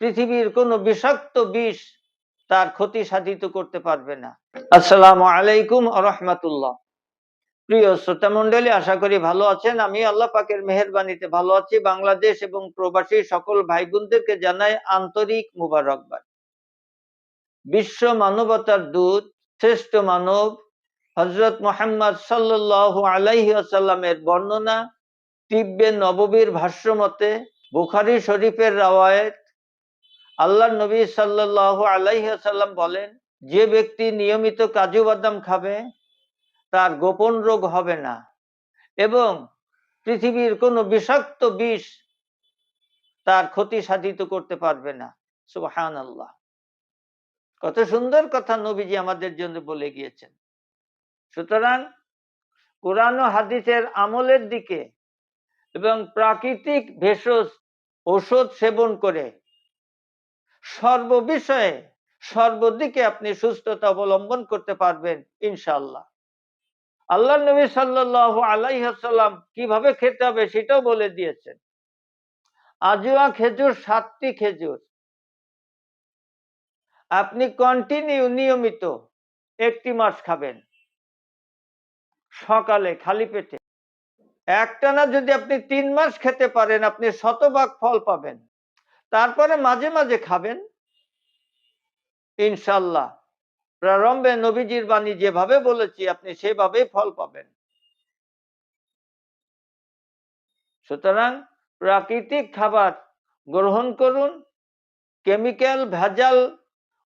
পৃথিবীর কোনো বিষাক্ত বিষ তার ক্ষতি সাধিত করতে পারবে না। আসসালামু আলাইকুম রহমতুল্লাহ। প্রিয় শ্রোতা মন্ডলী আশা করি ভালো আছেন। আমি আল্লাহ পাকের মেহরবানিতে ভালো আছি। বাংলাদেশ এবং প্রবাসী সকল ভাই বোনদেরকে জানাই আন্তরিক মুবারকবাদ। বিশ্ব মানবতার দূত, শ্রেষ্ঠ মানব হজরত মোহাম্মদ সাল্লাহ আলাইহি আসাল্লামের বর্ণনা তিব্বে নববীর ভাষ্য মতে বুখারি শরীফের রাওয়ায়েত আল্লাহ নবী সাল্লাহ আলাইহি আসাল্লাম বলেন, যে ব্যক্তি নিয়মিত কাজু বাদাম খাবে, তার গোপন রোগ হবে না এবং পৃথিবীর কোনো বিষাক্ত বিষ তার ক্ষতি সাধিত করতে পারবে না। সুবহান আল্লাহ কত সুন্দর কথা নবীজি আমাদের জন্য বলে গিয়েছেন। সুতরাং কোরআন হাদিসের আমলের দিকে এবং প্রাকৃতিক ভেষজ ঔষধ সেবন করে সর্ববিষয়ে সর্বদিকে আপনি সুস্থতা অবলম্বন করতে পারবেন ইনশাল্লাহ আল্লাহ নবী সাল্লাহ আলাইহাল্লাম কীভাবে খেতে হবে সেটাও বলে দিয়েছেন। আজুয়া খেজুর সাতটি খেজুর। আপনি কন্টিনিউ নিয়মিত একটি মাস খাবেন। সকালে খালি পেটে। একটানা যদি আপনি তিন মাস খেতে পারেন, আপনি শতভাগ ফল পাবেন। তারপরে মাঝে মাঝে খাবেন। ইনশাল্লাহ। প্রারম্ভে নবীজির বাণী যেভাবে বলেছি, আপনি সেভাবেই ফল পাবেন। সুতরাং প্রাকৃতিক খাবার গ্রহণ করুন, কেমিক্যাল ভেজাল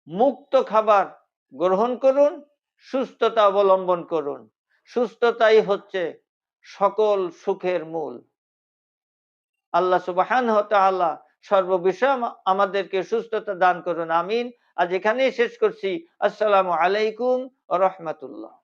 মুক্ত খাবার গ্রহণ করুন, সুস্থতা অবলম্বন করুন। সুস্থতাই হচ্ছে সকল সুখের মূল। আল্লাহ সুবাহান আল্লাহ সর্ববিষয় আমাদেরকে সুস্থতা দান করুন আমিন। আজ এখানেই শেষ করছি। আসসালামু আলাইকুম রহমতুল্লাহ।